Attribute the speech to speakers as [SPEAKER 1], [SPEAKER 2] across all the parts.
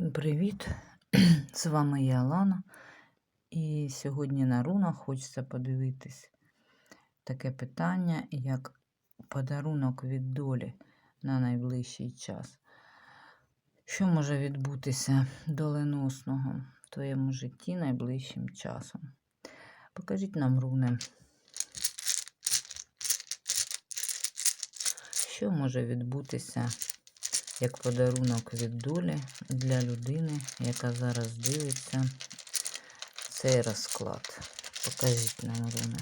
[SPEAKER 1] Всім привіт! З вами я Алана. І сьогодні на рунах хочеться подивитись таке питання, як подарунок від долі на найближчий час. Що може відбутися доленосного в твоєму житті найближчим часом? Покажіть нам руни. Що може відбутися як подарунок від долі для людини, яка зараз дивиться цей розклад. Покажіть нам руни.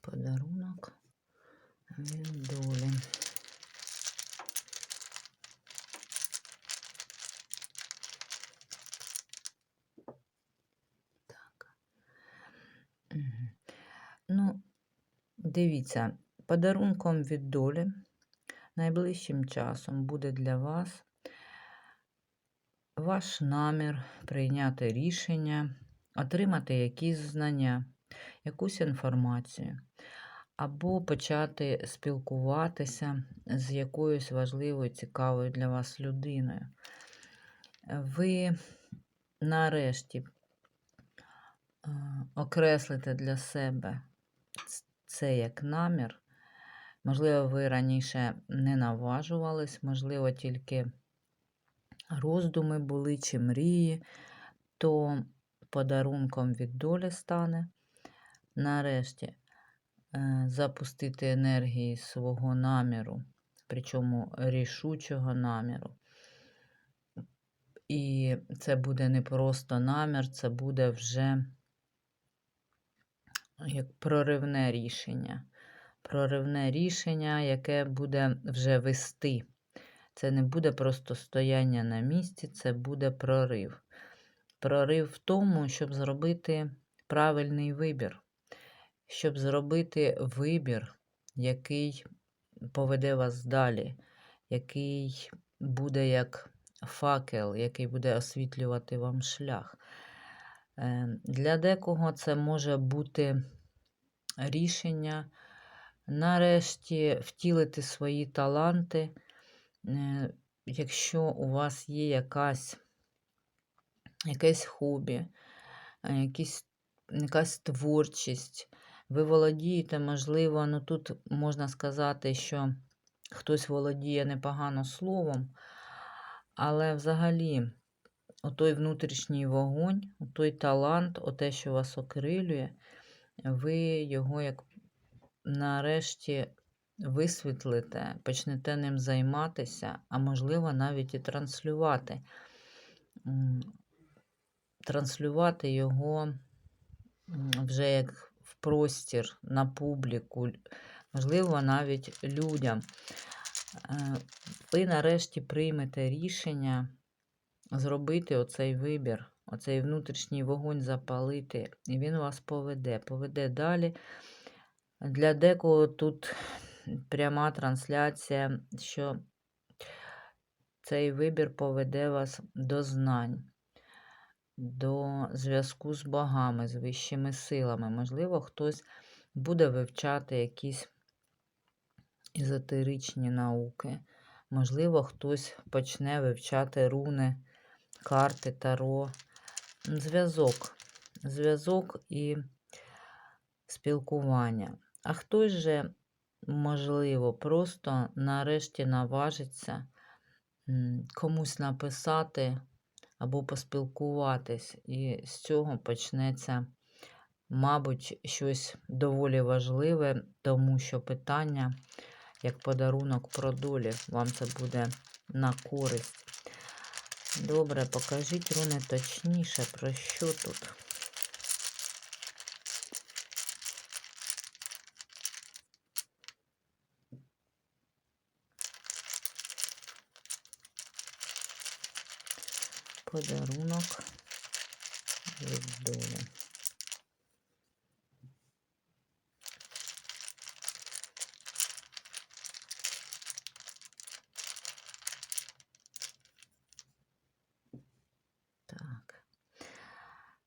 [SPEAKER 1] Подарунок від долі. Мгм. Ну, дивіться, подарунком від долі найближчим часом буде для вас ваш намір прийняти рішення, отримати якісь знання, якусь інформацію, або почати спілкуватися з якоюсь важливою, цікавою для вас людиною. Ви нарешті е, окреслите для себе це як намір. Можливо, ви раніше не наважувались, можливо, тільки роздуми були чи мрії, то подарунком від долі стане нарешті е, запустити енергії свого наміру, причому рішучого наміру. І це буде не просто намір, це буде вже як проривне рішення. Проривне рішення, яке буде вже вести. Це не буде просто стояння на місці, це буде прорив. Прорив в тому, щоб зробити правильний вибір, щоб зробити вибір, який поведе вас далі, який буде як факел, який буде освітлювати вам шлях. Ем, для декого це може бути рішення. Нарешті втілити свої таланти, е, якщо у вас є якась, якесь хобі, е, якісь, якась творчість, ви володієте, можливо, ну тут можна сказати, що хтось володіє непогано словом, але взагалі отой внутрішній вогонь, той талант, оте, що вас окрилює, ви його як нарешті висвітлите, почнете ним займатися, а можливо, навіть і транслювати. Транслювати його вже як в простір, на публіку, можливо, навіть людям. Е, ви нарешті приймете рішення зробити оцей вибір, оцей внутрішній вогонь запалити, і він вас поведе, поведе далі. Для декого тут пряма трансляція, що цей вибір поведе вас до знань, до зв'язку з богами, з вищими силами. Можливо, хтось буде вивчати якісь езотеричні науки. Можливо, хтось почне вивчати руни карти, таро, зв'язок. Зв'язок і спілкування. А хтось же, можливо, просто нарешті наважиться комусь написати або поспілкуватись, і з цього почнеться, мабуть, щось доволі важливе, тому що питання, як подарунок про долі, вам це буде на користь. Добре, покажіть руни точніше, про що тут? Подарунок від долі.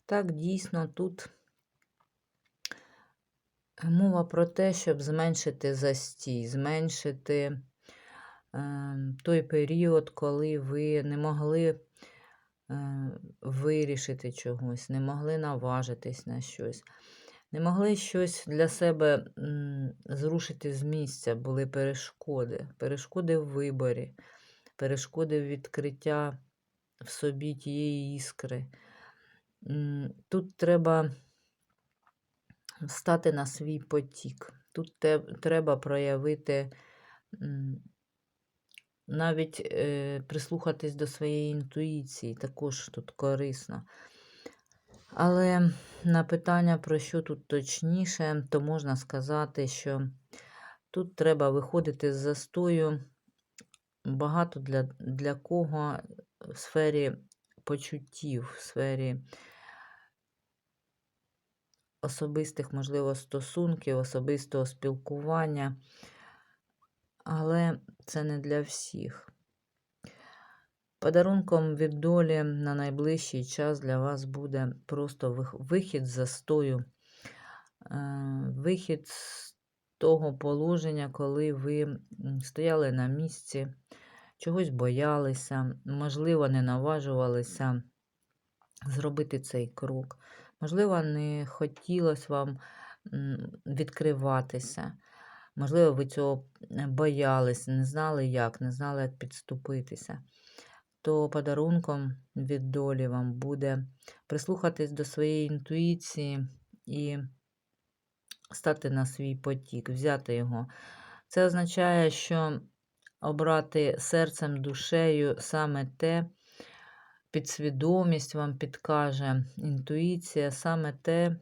[SPEAKER 1] Так, дійсно, тут мова про те, щоб зменшити застій, зменшити е, той період, коли ви не могли е, вирішити чогось, не могли наважитись на щось, не могли щось для себе м, зрушити з місця, були перешкоди, перешкоди в виборі, перешкоди в відкриття в собі тієї іскри. Тут треба стати на свій потік. Тут треба проявити навіть е, прислухатись до своєї інтуїції, також тут корисно. Але на питання, про що тут точніше, то можна сказати, що тут треба виходити з застою багато для, для кого в сфері почуттів, в сфері особистих, можливо, стосунків, особистого спілкування, але це не для всіх. Подарунком від долі на найближчий час для вас буде просто вихід з застою, е, вихід з того положення, коли ви стояли на місці, чогось боялися, можливо, не наважувалися зробити цей крок. Можливо, не хотілося вам відкриватися. Можливо, ви цього е, боялися, не знали як, не знали, як підступитися. То подарунком від долі вам буде прислухатись до своєї інтуїції і стати на свій потік, взяти його. Це означає, що обрати серцем, душею саме те, підсвідомість вам підкаже, інтуїція, саме те,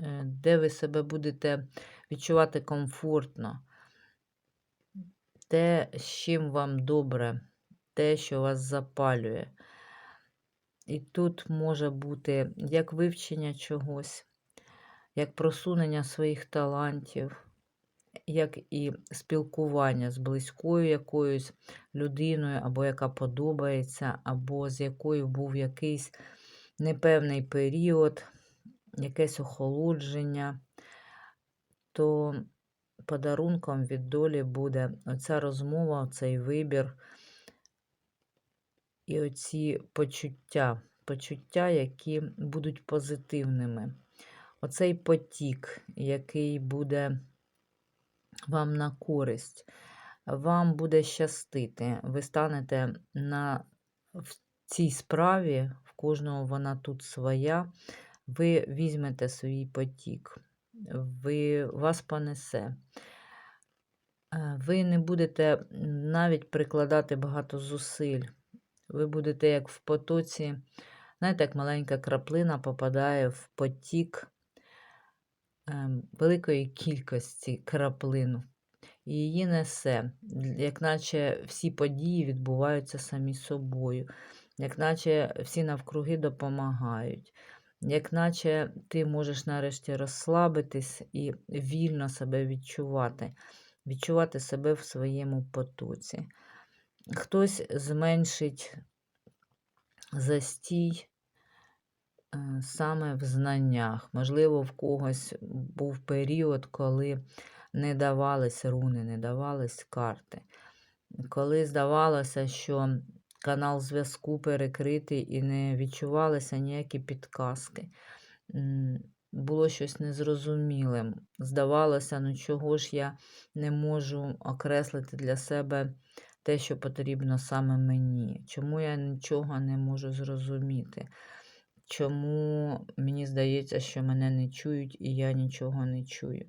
[SPEAKER 1] е, де ви себе будете відчувати комфортно, те, з чим вам добре, те, що вас запалює. І тут може бути як вивчення чогось, як просунення своїх талантів, як і спілкування з близькою якоюсь людиною, або яка подобається, або з якою був якийсь непевний період, якесь охолодження, то подарунком від долі буде оця розмова, цей вибір і оці почуття, почуття, які будуть позитивними. Оцей потік, який буде вам на користь, вам буде щастити. Ви станете на в цій справі, в кожного вона тут своя. Ви візьмете свій потік, ви, вас понесе. Е, Ви не будете навіть прикладати багато зусиль. Ви будете як в потоці, знаєте, як маленька краплина попадає в потік великої кількості краплин. І її несе, як наче всі події відбуваються самі собою, як наче всі навкруги допомагають, як наче ти можеш нарешті розслабитись і вільно себе відчувати, відчувати себе в своєму потоці. Хтось зменшить застій саме в знаннях. Можливо, в когось був період, коли не давались руни, не давались карти. Коли здавалося, що канал зв'язку перекритий і не відчувалися ніякі підказки. Було щось незрозумілим. Здавалося, ну чого ж я не можу окреслити для себе те, що потрібно саме мені. Чому я нічого не можу зрозуміти? Чому мені здається, що мене не чують і я нічого не чую?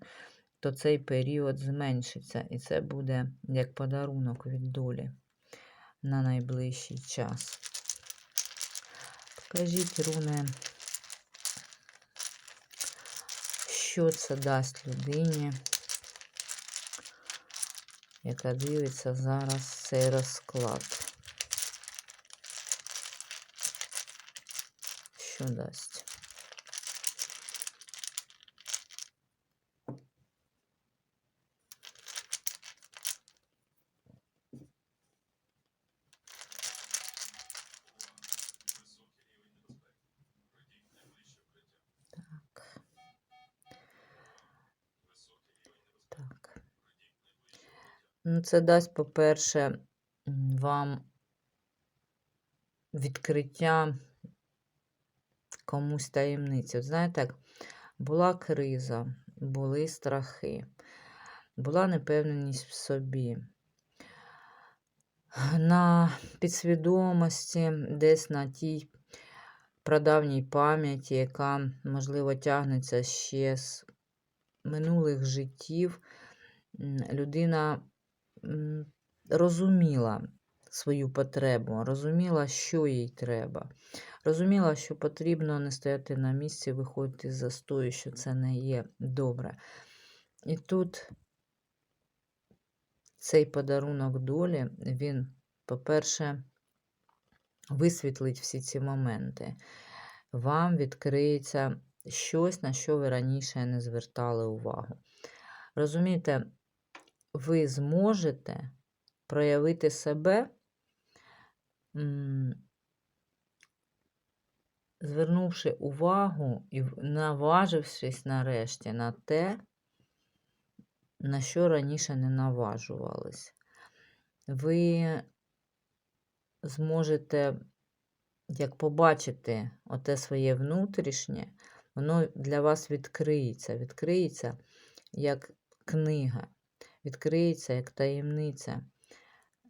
[SPEAKER 1] То цей період зменшиться, і це буде як подарунок від долі на найближчий час. Покажіть, руни, що це дасть людині, яка дивиться зараз цей розклад. що дасть. Так. Так. Ну, це дасть, по-перше, вам відкриття комусь таємниці. От знаєте, як була криза, були страхи, була непевненість в собі. На підсвідомості, десь на тій прадавній пам'яті, яка, можливо, тягнеться ще з минулих життів, людина розуміла свою потребу, розуміла, що їй треба. Розуміла, що потрібно не стояти на місці, виходити з застою, що це не є добре. І тут цей подарунок долі, він, по-перше, висвітлить всі ці моменти. Вам відкриється щось, на що ви раніше не звертали увагу. Розумієте, ви зможете проявити себе, звернувши увагу і наважившись нарешті на те, на що раніше не наважувались. Ви зможете, як побачити оте своє внутрішнє, воно для вас відкриється. Відкриється як книга, відкриється як таємниця,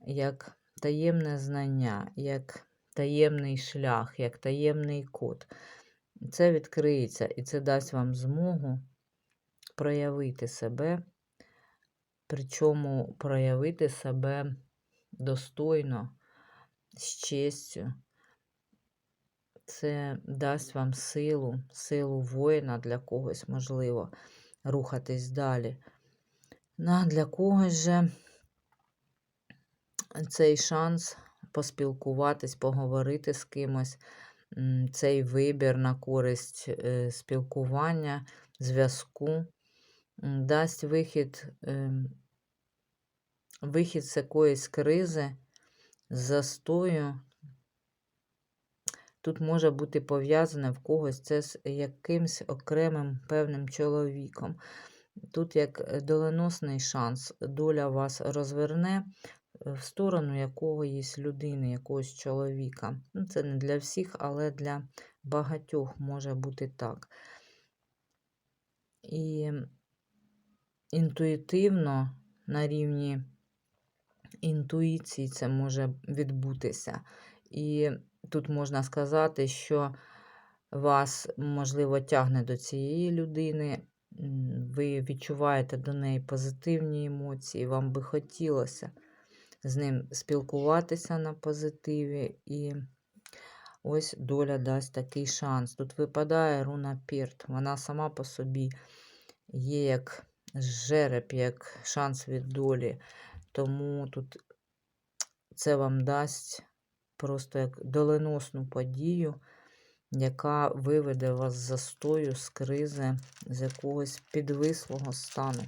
[SPEAKER 1] як таємне знання, як таємний шлях, як таємний код. Це відкриється і це дасть вам змогу проявити себе, причому проявити себе достойно, з честю. Це дасть вам силу, силу воїна для когось, можливо, рухатись далі. Ну, а для когось же цей шанс поспілкуватись, поговорити з кимось, цей вибір на користь е, спілкування, зв'язку, дасть вихід, ем, вихід з якоїсь кризи, застою. Тут може бути пов'язане в когось це з якимсь окремим певним чоловіком. Тут як е, доленосний шанс, доля вас розверне в сторону якоїсь людини, якогось чоловіка. Ну, Це не для всіх, але для багатьох може бути так. І інтуїтивно на рівні інтуїції це може відбутися. І тут можна сказати, що вас, можливо, тягне до цієї людини, ви відчуваєте до неї позитивні емоції, вам би хотілося з ним спілкуватися на позитиві. І ось доля дасть такий шанс. Тут випадає руна Пірт. Вона сама по собі є як жереб, як шанс від долі. Тому тут це вам дасть просто як доленосну подію, яка виведе вас з застою, з кризи, з якогось підвислого стану.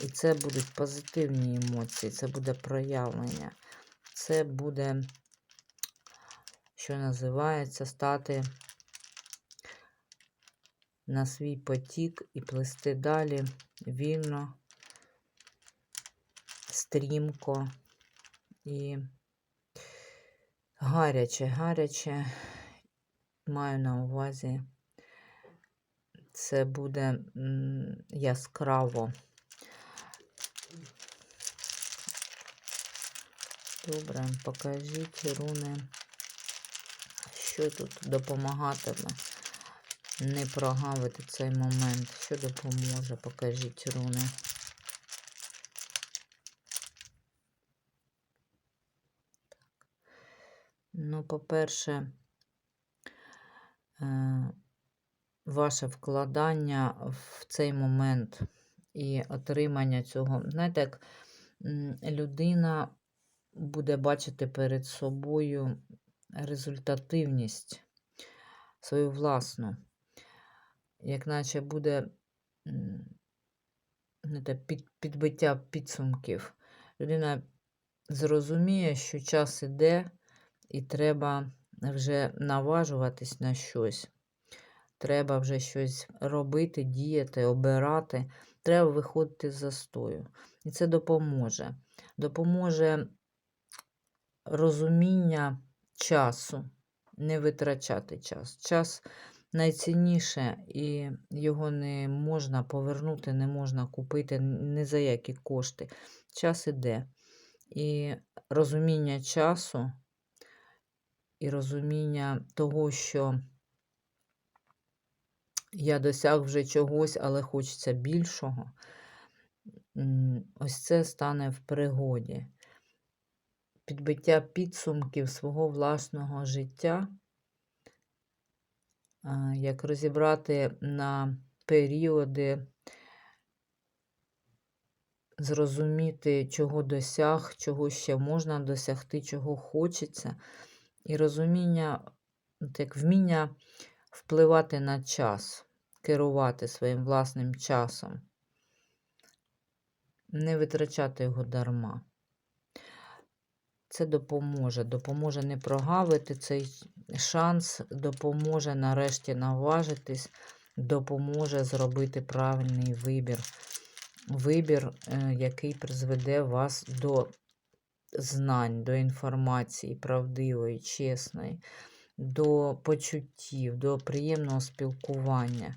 [SPEAKER 1] І це будуть позитивні емоції, це буде проявлення. Це буде, що називається, стати на свій потік і плисти далі вільно, стрімко і гаряче, гаряче. Маю на увазі, це буде яскраво. Добре, покажіть руни, що тут допомагатиме не прогавити цей момент. Що допоможе? Покажіть руни. Ну, по-перше, е, ваше вкладання в цей момент і отримання цього. Знаєте, як людина буде бачити перед собою результативність свою власну, як наче буде м, знаєте, під, підбиття підсумків. Людина зрозуміє, що час іде, і треба вже наважуватись на щось. Треба вже щось робити, діяти, обирати. Треба виходити з застою. І це допоможе. Допоможе розуміння часу, не витрачати час. Час найцінніше, і його не можна повернути, не можна купити ні за які кошти. Час іде. І розуміння часу, і розуміння того, що я досяг вже чогось, але хочеться більшого. Ось це стане в пригоді. Підбиття підсумків свого власного життя, як розібрати на періоди, зрозуміти, чого досяг, чого ще можна досягти, чого хочеться. І розуміння, от як вміння впливати на час, керувати своїм власним часом, не витрачати його дарма. Це допоможе, допоможе не прогавити цей шанс, допоможе нарешті наважитись, допоможе зробити правильний вибір. Вибір, е, який призведе вас до знань, до інформації правдивої, чесної, до почуттів, до приємного спілкування,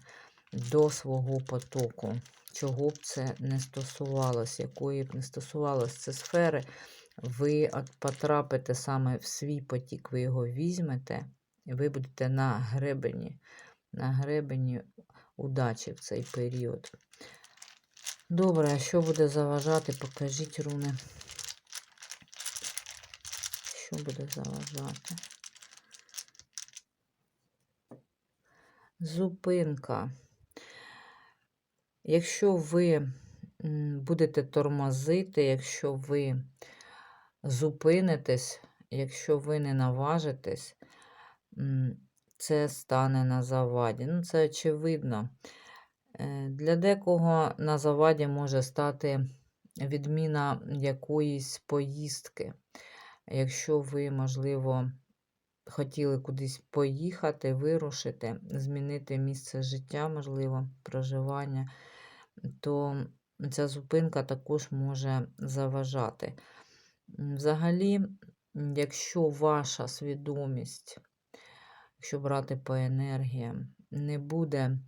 [SPEAKER 1] до свого потоку. Чого б це не стосувалося, якої б не стосувалося це сфери, ви потрапите саме в свій потік, ви його візьмете, і ви будете на гребені, на гребені удачі в цей період. Добре, а що буде заважати? Покажіть руни. Що буде заважати? Зупинка. Якщо ви будете тормозити, якщо ви зупинитесь, якщо ви не наважитесь, це стане на заваді. Ну, це очевидно. Е, Для декого на заваді може стати відміна якоїсь поїздки. Якщо ви, можливо, хотіли кудись поїхати, вирушити, змінити місце життя, можливо, проживання, то ця зупинка також може заважати. Взагалі, якщо ваша свідомість, якщо брати по енергіям, не буде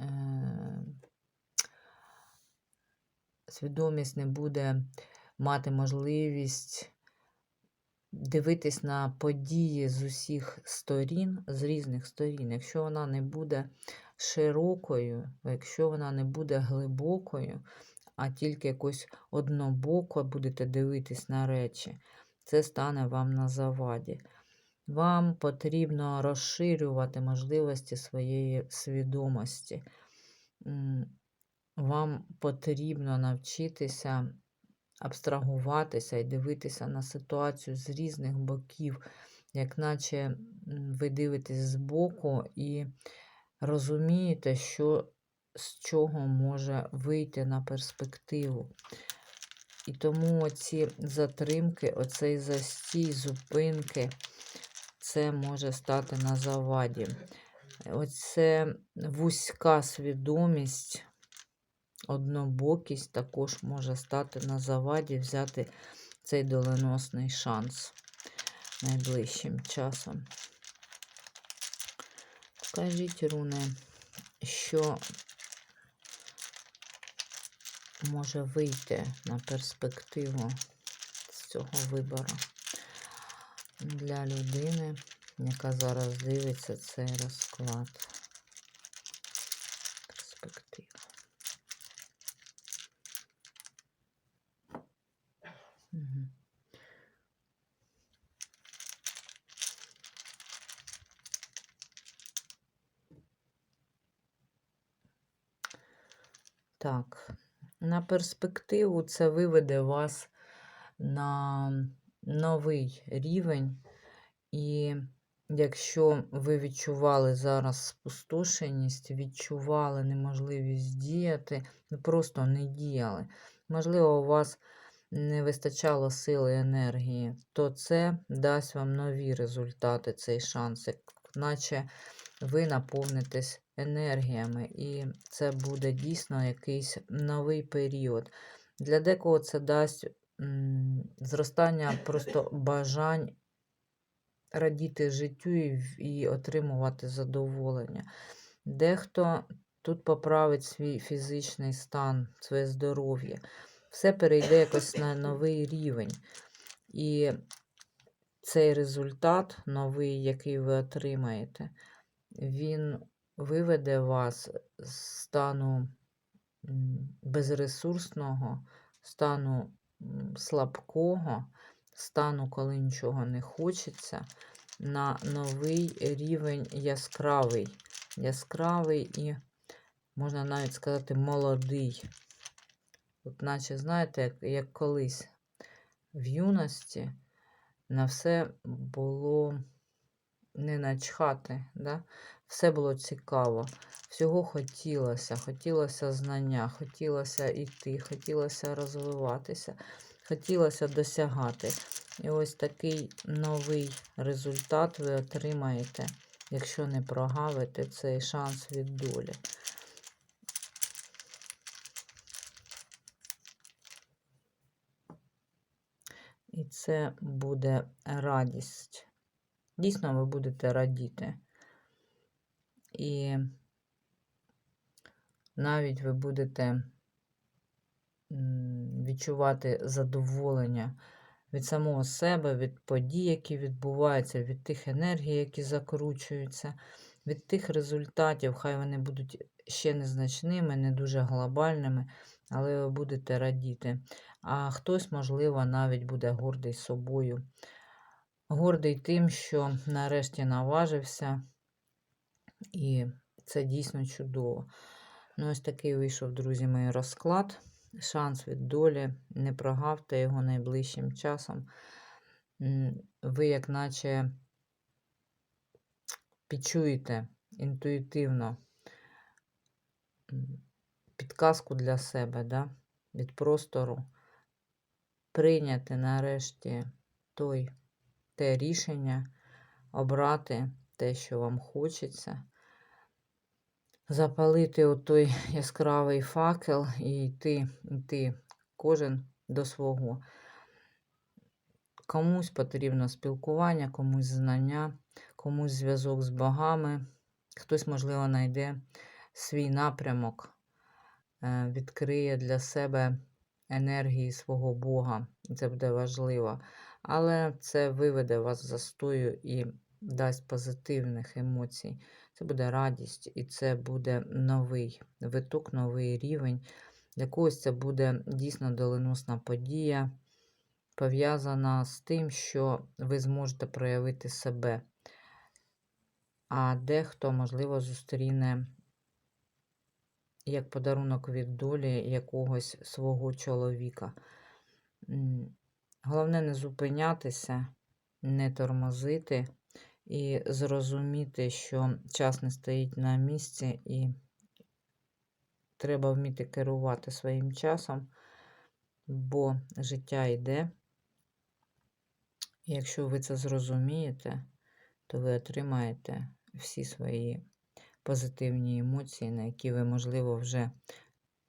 [SPEAKER 1] е, свідомість не буде мати можливість дивитись на події з усіх сторін, з різних сторін, якщо вона не буде широкою, якщо вона не буде глибокою, а тільки якось однобоко будете дивитись на речі, це стане вам на заваді. Вам потрібно розширювати можливості своєї свідомості. Вам потрібно навчитися абстрагуватися і дивитися на ситуацію з різних боків, як наче ви дивитесь збоку і розумієте, що з чого може вийти на перспективу. І тому ці затримки, оцей застій, зупинки, це може стати на заваді. Оце вузька свідомість, однобокість також може стати на заваді, взяти цей доленосний шанс найближчим часом. Скажіть, руни, що може вийти на перспективу з цього вибору для людини, яка зараз дивиться цей розклад. Перспектива. Мгм. Так, на перспективу це виведе вас на новий рівень. І якщо ви відчували зараз спустошеність, відчували неможливість діяти, ви просто не діяли. Можливо, у вас не вистачало сили енергії, то це дасть вам нові результати, цей шанс, наче ви наповнитесь енергіями, і це буде дійсно якийсь новий період. Для декого це дасть зростання просто бажань радіти життю і отримувати задоволення. Дехто тут поправить свій фізичний стан, своє здоров'я. Все перейде якось на новий рівень. І цей результат новий, який ви отримаєте, він виведе вас з стану безресурсного, стану слабкого, стану, коли нічого не хочеться, на новий рівень яскравий. Яскравий і, можна навіть сказати, молодий. От наче, знаєте, як, як колись в юності на все було не начхати, да? все було цікаво, всього хотілося, хотілося знання, хотілося йти, хотілося розвиватися, хотілося досягати. І ось такий новий результат ви отримаєте, якщо не прогавите цей шанс від долі. І це буде радість. Дійсно, ви будете радіти. І навіть ви будете відчувати задоволення від самого себе, від подій, які відбуваються, від тих енергій, які закручуються, від тих результатів, хай вони будуть ще незначними, не дуже глобальними, але ви будете радіти. А хтось, можливо, навіть буде гордий собою. Гордий тим, що нарешті наважився, і це дійсно чудово. Ну, ось такий вийшов, друзі, мій розклад. Шанс від долі. Не прогавте його найближчим часом. Ви, як наче, підчуєте інтуїтивно підказку для себе да? від простору. Прийняти нарешті той, те рішення, обрати те, що вам хочеться запалити отой яскравий факел і йти, йти кожен до свого. Комусь потрібно спілкування, комусь знання, комусь зв'язок з богами, хтось, можливо, знайде свій напрямок, е, відкриє для себе енергії свого Бога. Це буде важливо. Але це виведе вас з застою і дасть позитивних емоцій. Це буде радість, і це буде новий виток, новий рівень. Для когось це буде дійсно доленосна подія, пов'язана з тим, що ви зможете проявити себе. А дехто, можливо, зустріне як подарунок від долі якогось свого чоловіка. Головне не зупинятися, не тормозити і зрозуміти, що час не стоїть на місці, і треба вміти керувати своїм часом, бо життя йде. Якщо ви це зрозумієте, то ви отримаєте всі свої позитивні емоції, на які ви, можливо, вже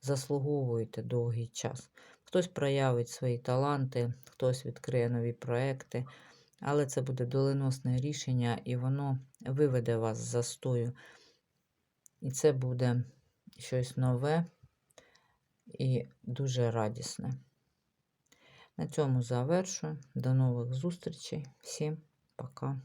[SPEAKER 1] заслуговуєте довгий час. Хтось проявить свої таланти, хтось відкриє нові проекти, але це буде доленосне рішення, і воно виведе вас з застою. І це буде щось нове і дуже радісне. На цьому завершую. До нових зустрічей. Всім пока.